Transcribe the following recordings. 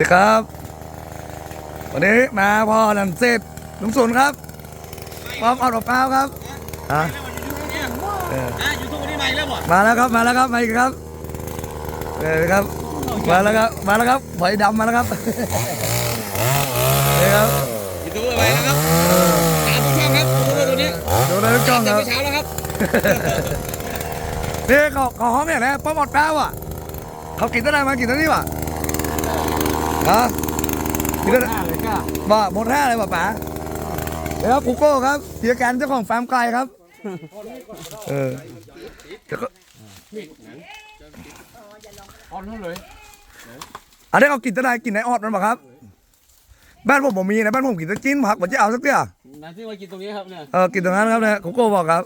สวัสดีครับ วันนี้มาพ่อนันเซตลุงสุนครับพร้อมเอาดอกเปล่าครับอะเอออะยูทูบนี่มาอีกแล้วบ่มาแล้วครับมาแล้วครับมาอีกครับเออครับมาแล้วครับมาแล้วครับหอยดำมาแล้วครับนี่ครับยูทูบไปนะครับตามทุกช่องครับยูทูบตัวนี้ดูได้ทุกช่องคแต่รับเมื่อเช้าแล้วครับนี่เขาเขาห้องเนี่ยนะป้าหมดแป้วอะเขากินได้มากินได้นี่วะ ฮะกินได้เลยก้าบ่หมดห้าเลยป่ะป๋าเดี๋ยวครับกูโก้ครับเสียกันเจ้าของฟาร์มไก่ครับ เออเดี๋ยวก็ออนนู่นเลยอันนี้เขากินตะไดกินในออดมันป่ะครับ บ้านผมผมมีนะบ้านผมกินแตะจิ้นผักผมจะเอาสักเตี้ยนั่นที่มากินตรงนี้ครับเนี่ย เออ กินตรงนั้นครับเนี่ยกูโก้บอกครับ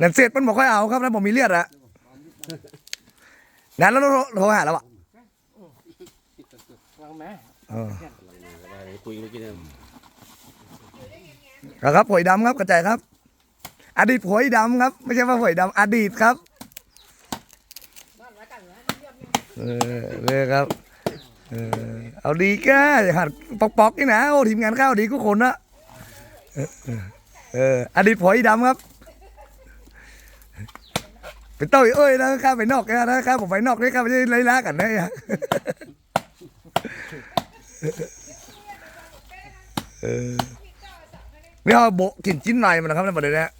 นั่นเสร็จมันบอกค่อยเอาครับนะผมมีเลือดอะ นั้นแล้วโทรหาแล้วอะเออคุยเมื่อกี้เนี่ยครับผวยดำครับกระจายครับ อดีตผวยดำครับ ไม่ใช่ว่าผวยดำอดีตครับเออเลยครับเออเอาดีก่อย่าหัดปอกปอกๆนี่นะโอ้ทีมงานข้าวดีกุคนนะเอออดีตผวยดำครับ เป็นเต้ยเอ้ยนะข้าไปนอกนะนะข้าผมไปนอกนี่ข้าไม่ได้ไล่ล่ากันนะเออนี่เขาโบะกลิ่นจิ้นในมันนะครับในประเด็นเนี้ย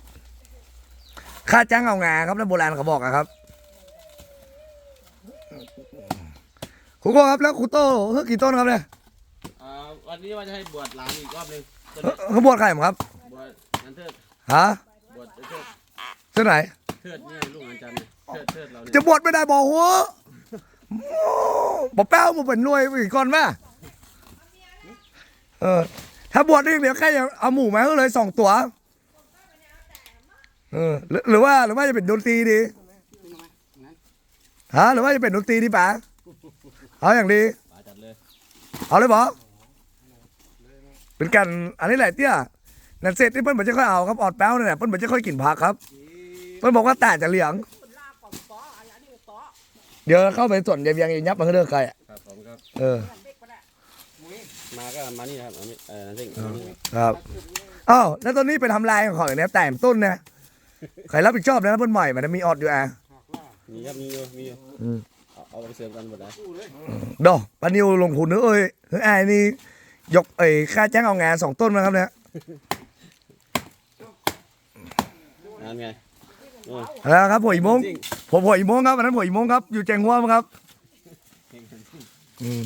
ค่าจ้างเอางาครับในโบราณเขาบอกอะครับครูโก้ครับแล้วครูโต้เฮ้ยกี่ต้นครับเนี่ยอ่าวันนี้ว่าจะให้บวชหลานอีกรอบหนึงเฮ้ยเขาบวชใครผมครับบวชนันเทิดฮะบวชเทิดเจ้าไหน เทิดนี่ลูกอาจารย์เทิดเทิดเราเนี่ยจะบวชไม่ได้บอกหัวบอกแป้วมาเป็นรวยอีกก่อนแม่เออ ถ้าบวชนี่เดี๋ยวแค่เอาหมูมาให้เลยสองตัว เออหรือหรือว่าหรือว่าจะเป็นดนตรีดีฮะหรือว่าจะเป็นดนตรีดีป่ะเอาอย่างดีเอาเลยบอเป็นกันอันนี้แหละเตี้ยนั่นเสร็จนี่เพิ่นบอกจะค่อยเอาครับออดแป้วนี่นแหละเพิ่นบอกจะค่อยกินผักครับ เพิ่นบอกว่าแต่จะเหลียงเดี๋ยวเข้าไปส่วนเดียวยังยับมันก็เลิกใครอะครับผมครับ เออ มาก็มานี่นะครับอันนี้เออนั่นสิครับ อ้าวแล้วตอนนี้ไปทำลายของเขาอย่างเนี้ยแต่งต้นนะใครรับผิดชอบนะเพิ่นใหม่มันมีออดอยู่อะมีครับมีอยู่มีอยู่อืมเอาเอาไปเสริมกันหมดเลยดอกปานิวลงทุนเนอะเอ้ยเฮ้ยไอ้นี่ยกไอ้ค่าจ้างเอางานสองต้นนะครับเนี่ยนั่นไงโอ้ย แล้วครับผมอีโมงจริงผมผมอีโมงครับอันนั้นผมอีโมงครับ อยู่แจงหัวมั้งครับอืม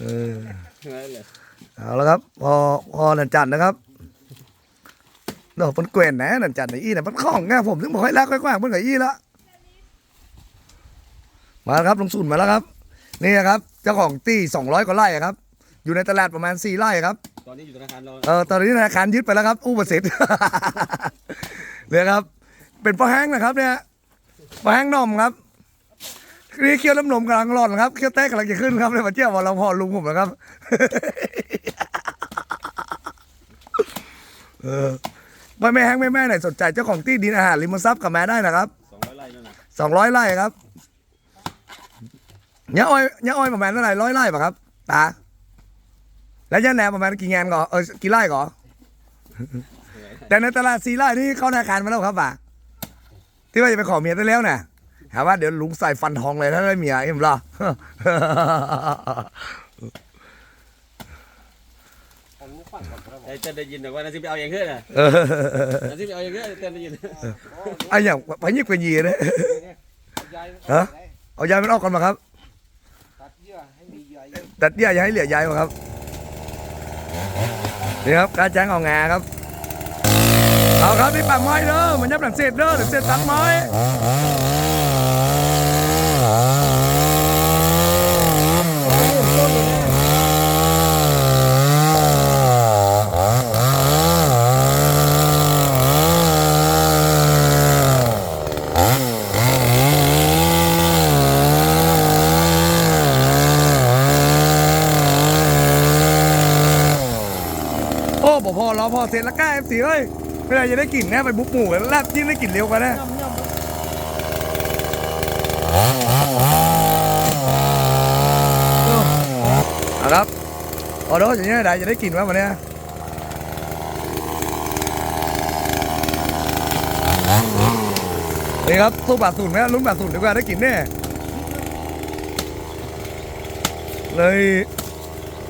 เออนั่นเลยเอาละครับ พอพอนันจันทร์นะครับดอกมันเกวนนะนันจันทร์ไอ้อี้น่ะมันของไงผมถึงบอกให้รักค่อยกว้างเพิ่นกับอี้ละมาแล้วครับลงสุนมาแล้วครับนี่นะครับเจ้าของตี้สองร้อยกว่าไร่อะครับ อยู่ในตลาดประมาณสี่ไร่ครับตอนนี้อยู่ธนาคารเราเออตอนนี้ธนาคารยึดไปแล้วครับ อู้ประสิทธิ์เนี่ยครับ เป็นปลาแห้งนะครับเนี่ยปลาแห้งนมครับนี่เคี้ยวน้ำนมกำลังร่อนครับเคี้ยวแต้กำลังจะขึ้นครับเลยมาเจ้าวันเราพอลุงผมนะครับเออไม่แม่แห้งไม่แม่ไหนสนใจเจ้าของที่ดินอาหารริมทรัพย์กับแม่ได้นะครับสองร้อยไร่นั่นนะสองร้อยไร่ครับเนี่ยอ้อยเนี่ยอ้อยประมาณเท่าไหร่ร้อยไร่ป่ะครับตาแล้วย่าแหนมประมาณกี่งานก่อนเออกี่ไร่ก่อนแต่ในตลาดสีไร่นี่เข้าธนาคารมาแล้วครับป่ะ ที่ว่าจะไปขอเมียได้แล้วน่ะถามว่าเดี๋ยวลุงใส่ฟันทองเลยถ้าได้เมียเอ็มล่ะไอ้เต้นได้ยินแต่ว่านั่นสิไปเอาอย่างเงี้ยนะเออนั่นสิไปเอาอย่างเงี้ยเต้นได้ยินไอ้อย่างไปยิบไปยีเลยฮะเอายายมันออกก่อนมาครับตัดเยื่อให้มีใยตัดเยื่ออย่าให้เหลือใยมาครับนี่ครับการจ้างเอางาครับ เอาครับนี่ปากไม้เด้อมันยับหลังเศษเด้อหลังเศษตัดไม้โอ้บ่พอรอพอเสร็จแล้วก้าเอฟซีเอ้ย เวลาจะได้กลิ่นนะไปบุกหมู่กันลาบจิ้มได้กลิ่นเร็วกว่านะย่ำย่ำเอาครับออเดอร์อย่างนี้ได้จะได้กลิ่นไหมวันเนี้ยนี่ครับตู้บาทศูนย์ไหมลุ้นบาทศูนย์ดีกว่าได้กลิ่นแน่เลย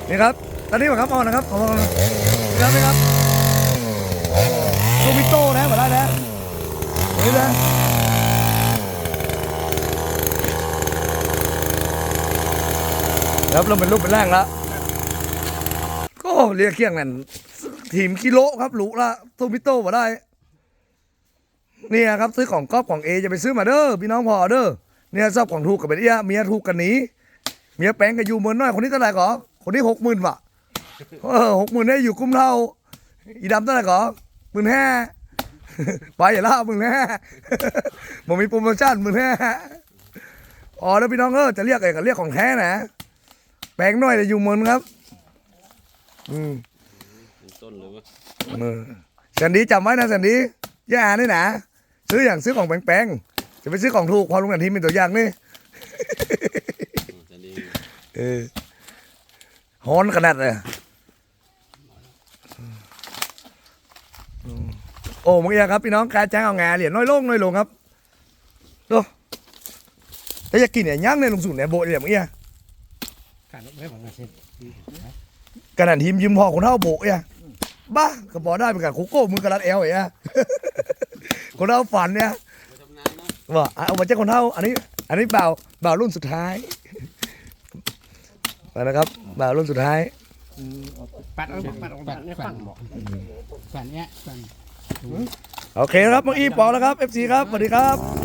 นี่ครับตอนนี้ผมครับเอานะครับเอานี่ครับนี่ครับ ตู้มิโต้นะมาได้นะนี่นะครับเริ่มเป็นรูปเป็นร่างแล้วก็เรียกเคียงนั่นทีมกิโลครับหรูละโตมิโต้มาได้ เนี่ยครับซื้อของก๊อฟของเอจะไปซื้อมาเด้อพี่น้องพอเด้อเนี่ยชอบของถูกกับเป็นเอี้ยเมียถูกกันหนีเมียแป้งกับยูเมือนน้อยคนนี้เท่าไหร่ก่อคนนี้หกหมื่นว่ะเออหกหมื่นได้อยู่กุ้มเท่าอีดำเท่าไหร่ก่อ มื่นห้าไปอย่าล่าหมื่นห้าผมมีโปรโมชั่นหมื่นห้าอ๋อแล้วพี่น้องเออจะเรียกอะไรกันเรียกของแท้นะแปลงน้อยแต่อยู่เมืองครับ อืมต้นเลยวะเออแสนดีจำไว้นะแสนดีอย่าอ่านนี่นะซื้ออย่างซื้อของแปลงๆจะไปซื้อของถูกพอลุงกันทีมเป็นตัวอย่างนี่จะดีเออฮอนขนาดเลยอืม โอ้มึงเอียครับพี่น้องการจ้างเอางาเหรียญน้อยลงน้อยลงครับดูถ้าอยากกินเนี่ยย่างในลงสูตรเนี่ยโบะเหรียญมึงเอียการไม่ผ่านมาเช่นกระดานทีมยืมพอคนเท่าโบกเนี่ยบ้าก็บอกได้เป็นการคุกโก้มือกระดานเอลอย่างเงี้ยคนเท่าฝันเนี่ยมาทำงานเนาะว่าเอามาเจ้าคนเท่าอันนี้ อันนี้บ่าวบ่าวรุ่นสุดท้ายไปนะครับบ่าวรุ่นสุดท้ายปัดเอาปัดเอาปัดในฝั่งบอกฝันเนี้ยฝัน โอเคครับมังอีปอแล้วครับ FC ครับสวัสดีครับ